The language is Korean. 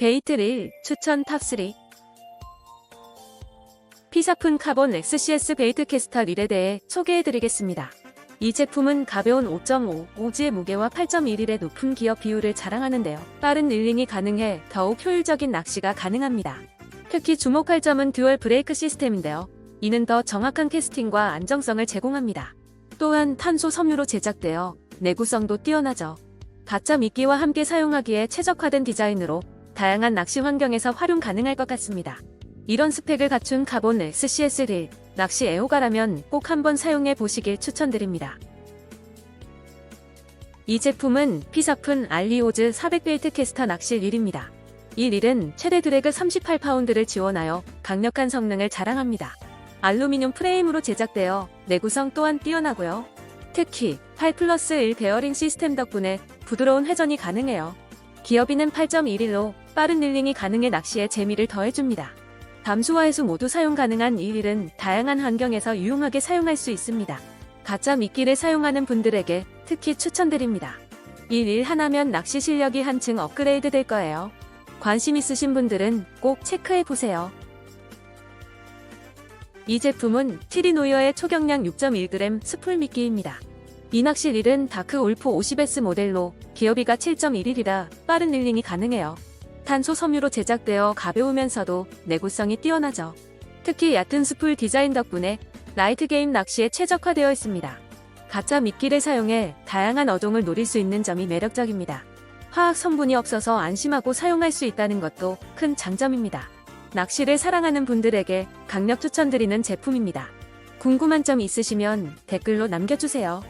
베이트 릴 추천 탑3 피사푼 카본 XCS 베이트 캐스터 릴에 대해 소개해드리겠습니다. 이 제품은 가벼운 5.5 오지의 무게와 8.1일의 높은 기업 비율을 자랑하는데요. 빠른 릴링이 가능해 더욱 효율적인 낚시가 가능합니다. 특히 주목할 점은 듀얼 브레이크 시스템인데요. 이는 더 정확한 캐스팅과 안정성을 제공합니다. 또한 탄소 섬유로 제작되어 내구성도 뛰어나죠. 가짜 미끼와 함께 사용하기에 최적화된 디자인으로 다양한 낚시 환경에서 활용 가능할 것 같습니다. 이런 스펙을 갖춘 카본 XCS 릴, 낚시 애호가라면 꼭 한번 사용해 보시길 추천드립니다. 이 제품은 피사푼 알리오즈 400베이트 캐스터 낚시 릴입니다. 이 릴은 최대 드래그 38파운드를 지원하여 강력한 성능을 자랑합니다. 알루미늄 프레임으로 제작되어 내구성 또한 뛰어나고요. 특히 8 플러스 1 베어링 시스템 덕분에 부드러운 회전이 가능해요. 기어비는 8.1일로 빠른 릴링이 가능해 낚시에 재미를 더해줍니다. 담수와 해수 모두 사용 가능한 이 릴은 다양한 환경에서 유용하게 사용할 수 있습니다. 가짜 미끼를 사용하는 분들에게 특히 추천드립니다. 이 릴 하나면 낚시 실력이 한층 업그레이드 될 거예요. 관심 있으신 분들은 꼭 체크해 보세요. 이 제품은 티리노이어의 초경량 6.1g 스풀 미끼입니다. 이 낚시 릴은 다크 올프 50S 모델로 기어비가 7.1일이라 빠른 릴링이 가능해요. 탄소 섬유로 제작되어 가벼우면서도 내구성이 뛰어나죠. 특히 얕은 스풀 디자인 덕분에 라이트 게임 낚시에 최적화되어 있습니다. 가짜 미끼를 사용해 다양한 어종을 노릴 수 있는 점이 매력적입니다. 화학 성분이 없어서 안심하고 사용할 수 있다는 것도 큰 장점입니다. 낚시를 사랑하는 분들에게 강력 추천드리는 제품입니다. 궁금한 점 있으시면 댓글로 남겨주세요.